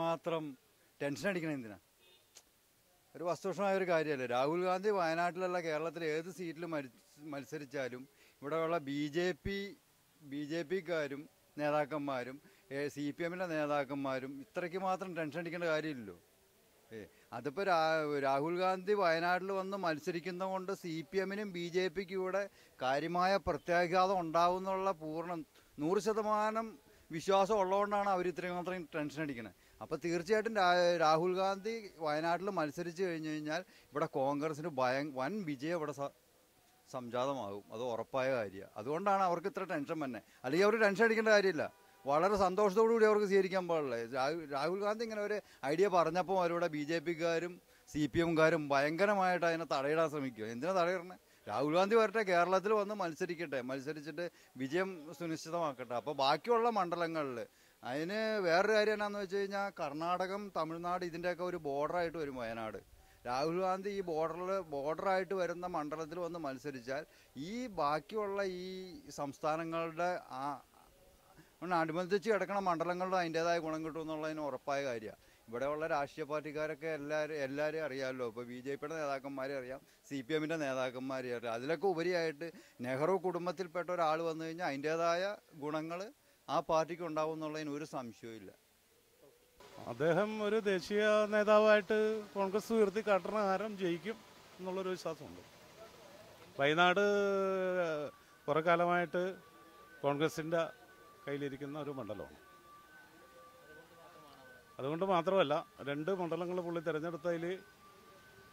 മാത്രം ടെൻഷൻ അടിക്കണം എന്തിനാ? ഒരു വസ്തുഷമായ ഒരു കാര്യമല്ലേ? രാഹുൽ ഗാന്ധി വയനാട്ടിലല്ല കേരളത്തിൽ ഏത് സീറ്റിൽ മത്സരിച്ചാലും ഇവിടെയുള്ള B J P B J പിക്കാരും നേതാക്കന്മാരും സി പി എമ്മിന്റെ നേതാക്കന്മാരും ഇത്രയ്ക്ക് മാത്രം ടെൻഷൻ അടിക്കേണ്ട കാര്യമില്ലല്ലോ. ഏ അതിപ്പോൾ രാഹുൽ ഗാന്ധി വയനാട്ടിൽ വന്ന് മത്സരിക്കുന്ന കൊണ്ട് സി പി എമ്മിനും ബി ജെ പിക്കും ഇവിടെ കാര്യമായ പ്രത്യാഘാതം ഉണ്ടാവുന്നുള്ള പൂർണം നൂറ് ശതമാനം വിശ്വാസം ഉള്ളതുകൊണ്ടാണ് അവർ ഇത്രയും മാത്രം ടെൻഷൻ അടിക്കുന്നത് അപ്പോൾ തീർച്ചയായിട്ടും രാഹുൽ ഗാന്ധി വയനാട്ടിൽ മത്സരിച്ച് കഴിഞ്ഞ് കഴിഞ്ഞാൽ ഇവിടെ കോൺഗ്രസിന് ഭയ വൻ വിജയം ഇവിടെ സംജാതമാകും. അത് ഉറപ്പായ കാര്യമാണ് അതുകൊണ്ടാണ് അവർക്ക് ഇത്ര ടെൻഷൻ തന്നെ അല്ലെങ്കിൽ അവർ ടെൻഷൻ അടിക്കേണ്ട കാര്യമില്ല. വളരെ സന്തോഷത്തോടു കൂടി അവർക്ക് സ്വീകരിക്കാൻ പാടില്ല? രാഹുൽ ഗാന്ധി ഇങ്ങനെ ഒരു ഐഡിയ പറഞ്ഞപ്പോൾ അവരുടെ ബി ജെ പിക്കാരും സി പി എംകാരും ഭയങ്കരമായിട്ട് അതിനെ തടയിടാൻ ശ്രമിക്കുക എന്തിനാ തടയിടണേ? രാഹുൽ ഗാന്ധി വരട്ടെ കേരളത്തിൽ വന്ന് മത്സരിക്കട്ടെ. മത്സരിച്ചിട്ട് വിജയം സുനിശ്ചിതമാക്കട്ടെ. അപ്പോൾ ബാക്കിയുള്ള മണ്ഡലങ്ങളിൽ അതിന് വേറൊരു കാര്യം എന്നാന്ന് വെച്ച് കഴിഞ്ഞാൽ കർണാടകം തമിഴ്നാട് ഇതിന്റെയൊക്കെ ഒരു ബോർഡറായിട്ട് വരും വയനാട്. രാഹുൽ ഗാന്ധി ഈ ബോർഡറിൽ ബോർഡറായിട്ട് വരുന്ന മണ്ഡലത്തിൽ വന്ന് മത്സരിച്ചാൽ ഈ ബാക്കിയുള്ള ഈ സംസ്ഥാനങ്ങളുടെ ആ അനുബന്ധിച്ച് കിടക്കുന്ന മണ്ഡലങ്ങളുടെ അതിന്റെതായ ഗുണം കിട്ടും എന്നുള്ളതിന് ഉറപ്പായ കാര്യമാണ്. ഇവിടെയുള്ള രാഷ്ട്രീയ പാർട്ടിക്കാരൊക്കെ എല്ലാവരും എല്ലാവരും അറിയാമല്ലോ. ഇപ്പോൾ ബി ജെ പിയുടെ നേതാക്കന്മാരെ അറിയാം സി പി എമ്മിന്റെ നേതാക്കന്മാരെ അറിയാം. അതിലൊക്കെ ഉപരിയായിട്ട് നെഹ്റു കുടുംബത്തിൽപ്പെട്ട ഒരാൾ വന്നു കഴിഞ്ഞാൽ അതിന്റേതായ ഗുണങ്ങൾ ആ പാർട്ടിക്ക് ഉണ്ടാവും എന്നുള്ളതിന് ഒരു സംശയവും അദ്ദേഹം ഒരു ദേശീയ നേതാവായിട്ട് കോൺഗ്രസ് ഉയർത്തി കാട്ടണ കാരം ജയിക്കും എന്നുള്ളൊരു വിശ്വാസമുണ്ട്. വയനാട് കുറെ കാലമായിട്ട് കോൺഗ്രസിന്റെ കയ്യിലിരിക്കുന്ന ഒരു മണ്ഡലമാണ്. അതുകൊണ്ട് മാത്രമല്ല രണ്ട് മണ്ഡലങ്ങൾ പുള്ളി തിരഞ്ഞെടുത്തതിൽ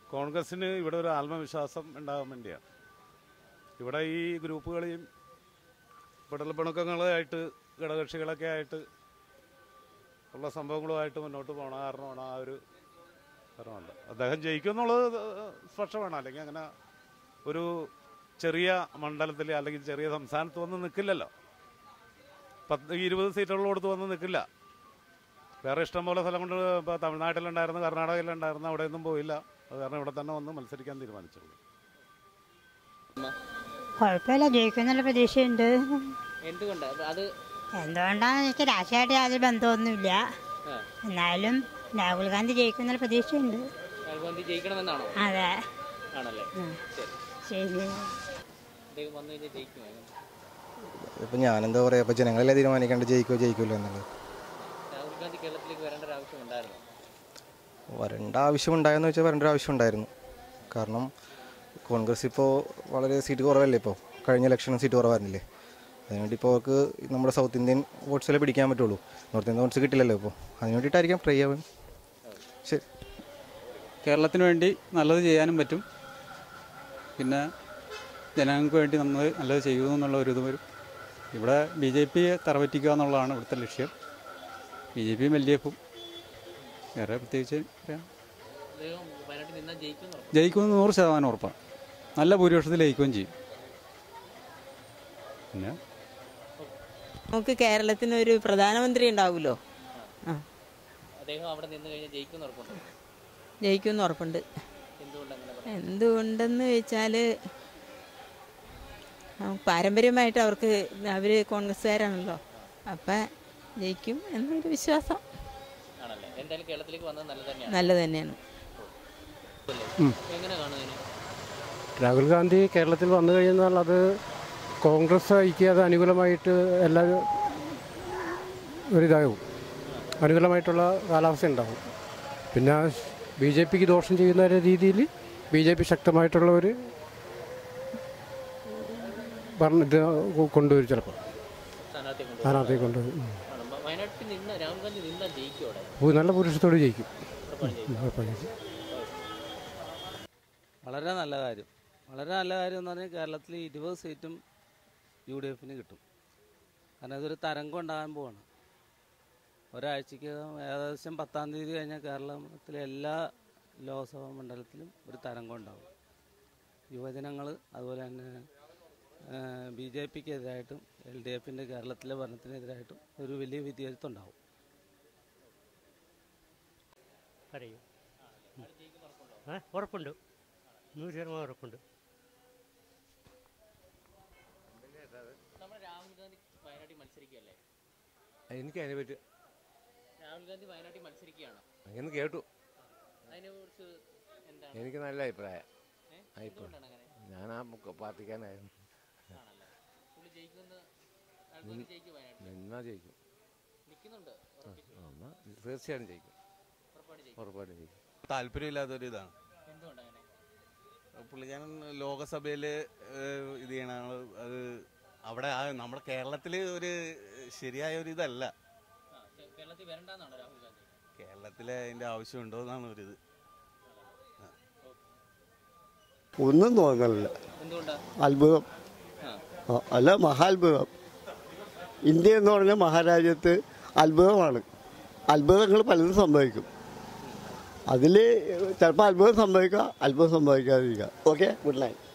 കോൺഗ്രസ്സിന് ഇവിടെ ഒരു ആത്മവിശ്വാസം ഉണ്ടാകാൻ വേണ്ടിയാണ്. ഇവിടെ ഈ ഗ്രൂപ്പുകളെയും പിടൽപ്പിണക്കങ്ങളായിട്ട് ഘടകകക്ഷികളൊക്കെ ആയിട്ട് ഉള്ള സംഭവങ്ങളുമായിട്ട് മുന്നോട്ട് പോകണ. കാരണമാണ് ആ ഒരു കാരണമുണ്ട് അദ്ദേഹം ജയിക്കും എന്നുള്ളത് സ്പഷ്ടമാണ്. അല്ലെങ്കിൽ അങ്ങനെ ഒരു ചെറിയ മണ്ഡലത്തിൽ അല്ലെങ്കിൽ ചെറിയ സംസ്ഥാനത്ത് വന്ന് നിൽക്കില്ലല്ലോ. പത്ത് ഇരുപത് സീറ്റുകളോടത്ത് വന്ന് നിൽക്കില്ല. വേറെ ഇഷ്ടംപോലെ സ്ഥലം കൊണ്ട് ഇപ്പോൾ തമിഴ്നാട്ടിലുണ്ടായിരുന്നു കർണാടകയിലുണ്ടായിരുന്നു അവിടെയൊന്നും പോയില്ല. അത് കാരണം ഇവിടെ തന്നെ വന്ന് മത്സരിക്കാൻ തീരുമാനിച്ചുള്ളൂ കുഴപ്പമില്ല ജയിക്കുന്നുള്ള പ്രതീക്ഷയുണ്ട്. എന്തുകൊണ്ടാന്ന് എന്തുകൊണ്ടാണെന്ന് വെച്ചാൽ രാഷ്ട്രീയമായിട്ട് യാതൊരു ബന്ധമൊന്നുമില്ല. എന്നാലും രാഹുൽ ഗാന്ധി ജയിക്കുന്നുള്ള പ്രതീക്ഷയുണ്ട്. അതെ. ശരി? ഇപ്പം ഞാനെന്താ പറയുക ഇപ്പം ജനങ്ങളല്ലേ തീരുമാനിക്കേണ്ട ജയിക്കോ ജയിക്കില്ല എന്നുള്ളത്? വരേണ്ട ആവശ്യം ഉണ്ടായിരുന്നു? വരേണ്ട ആവശ്യം ഉണ്ടായെന്ന് വെച്ചാൽ വരേണ്ട ഒരു ആവശ്യം ഉണ്ടായിരുന്നു. കാരണം കോൺഗ്രസ് ഇപ്പോൾ വളരെ സീറ്റ് കുറവല്ലേ ഇപ്പോൾ? കഴിഞ്ഞ ഇലക്ഷനും സീറ്റ് കുറവായിരുന്നില്ലേ? അതിനുവേണ്ടി ഇപ്പോൾ അവർക്ക് നമ്മുടെ സൗത്ത് ഇന്ത്യൻ വോട്ട്സിലെ പിടിക്കാൻ പറ്റുള്ളൂ. നോർത്ത് ഇന്ത്യൻ വോട്ട്സ് കിട്ടില്ലല്ലോ ഇപ്പോൾ. അതിന് വേണ്ടിയിട്ടായിരിക്കാം ട്രൈ ആവാൻ. ശരി. കേരളത്തിന് വേണ്ടി നല്ലത് ചെയ്യാനും പറ്റും. പിന്നെ ജനങ്ങൾക്ക് വേണ്ടി നമ്മൾ നല്ലത് ചെയ്യുന്നു എന്നുള്ള ഒരു ഇത് വരും. ഇവിടെ ബി ജെ പിയെ തറപറ്റിക്കുക എന്നുള്ളതാണ് ഇവിടുത്തെ ലക്ഷ്യം. ബി ജെ പിയും എൽ ഡി എഫും. വേറെ പ്രത്യേകിച്ച് ജയിക്കുമെന്ന് നൂറ് ശതമാനം ഉറപ്പാണ്. നല്ല ഭൂരിപക്ഷത്തിൽ ലയിക്കുകയും ചെയ്യും. പിന്നെ? നമുക്ക് കേരളത്തിന് ഒരു പ്രധാനമന്ത്രി ഉണ്ടാവുമല്ലോ. ജയിക്കും അദ്ദേഹം അവിടെ നിന്ന് കഴിഞ്ഞാൽ ജയിക്കുമെന്ന് ഉറപ്പുണ്ട്. എന്തുകൊണ്ടെന്ന് വെച്ചാൽ പാരമ്പര്യമായിട്ട് അവർക്ക് അവർ കോൺഗ്രസ്സുകാരാണല്ലോ. അപ്പം ജയിക്കും എന്നൊരു വിശ്വാസം. ആണല്ലേ? എന്തായാലും കേരളത്തിലേക്ക് വന്നത് നല്ലത് തന്നെയാണ്. എങ്ങനെ കാണുന്നതിന് രാഹുൽ ഗാന്ധി കേരളത്തിൽ വന്നു കഴിഞ്ഞാൽ അത് കോൺഗ്രസ് ഐക്യ അത് അനുകൂലമായിട്ട് എല്ലാ ഒരിതാകും അനുകൂലമായിട്ടുള്ള കാലാവസ്ഥ ഉണ്ടാകും പിന്നെ ബി ജെ പിക്ക് ദോഷം ചെയ്യുന്ന ഒരു രീതിയിൽ ബി ജെ പി ശക്തമായിട്ടുള്ള ഒരു ഭരണ ഇത് കൊണ്ടുവരും ചിലപ്പോൾ. സ്ഥാനാർത്ഥിയെ കൊണ്ടുവരും. നല്ല പുരുഷത്തോട് ജയിക്കും. വളരെ നല്ല കാര്യം. വളരെ നല്ല കാര്യം എന്ന് പറഞ്ഞാൽ കേരളത്തിൽ ഇരുപത് സീറ്റും യു ഡി എഫിന് കിട്ടും. കാരണം ഇതൊരു തരംഗം ഉണ്ടാകാൻ പോവാണ്. ഒരാഴ്ചയ്ക്ക് ഏകദേശം പത്താം തീയതി കഴിഞ്ഞാൽ കേരളത്തിലെ എല്ലാ ലോക്സഭാ മണ്ഡലത്തിലും ഒരു തരംഗം ഉണ്ടാകും യുവജനങ്ങൾ അതുപോലെ തന്നെ ബി ജെ പിക്ക് എതിരായിട്ടും എൽ ഡി എഫിന്റെ കേരളത്തിലെ ഭരണത്തിനെതിരായിട്ടും ഒരു വലിയ വിദ്യാർത്ഥം ഉണ്ടാവും. പറയൂ. ഉറപ്പുണ്ട്. നൂറ് ശതമാനം ഉറപ്പുണ്ട് നമ്മുടെ രാഹുൽ ഗാന്ധി വയനാട്ടിൽ മത്സരിക്കുകയല്ലേ? എനിക്ക് അതിനെ പറ്റി രാഹുൽ ഗാന്ധി വയനാട്ടിൽ മത്സരിക്കുകയാണ്? അങ്ങനെ കേട്ടു. അതിനെ കുറിച്ച് എന്താണ്? എനിക്ക് നല്ല അഭിപ്രായം? അഭിപ്രായം. ഞാൻ ആ രാഹുൽ ഗാന്ധി ജയിക്കും തീർച്ചയായും ജയിക്കും. ഉറപ്പായിട്ട് ജയിക്കും. താല്പര്യമില്ലാത്തൊരു ഇതാണ്. പുള്ളിക്കാരൻ ലോകസഭയിൽ ഇത് ചെയ്യണ അത് അവിടെ ആ നമ്മുടെ കേരളത്തിൽ ഒരു ശരിയായ ഒരു ഇതല്ല. കേരളത്തിൽ വരണ്ടെന്നാണോ രാഹുൽ ഗാന്ധി? കേരളത്തിൽ അതിന്റെ ആവശ്യമുണ്ടോ എന്നാണ് ഒരിത് ഒന്നും തോന്നലില്ല. അത്ഭുതം. ആ. അല്ല മഹാത്ഭുതം. ഇന്ത്യ എന്ന് പറഞ്ഞ മഹാരാജ്യത്ത് അത്ഭുതമാണ്. അത്ഭുതങ്ങൾ പലതും സംഭവിക്കും. അതിൽ ചിലപ്പോൾ അത്ഭുതം സംഭവിക്കാം അത്ഭുതം സംഭവിക്കാതിരിക്കാം. Okay good night.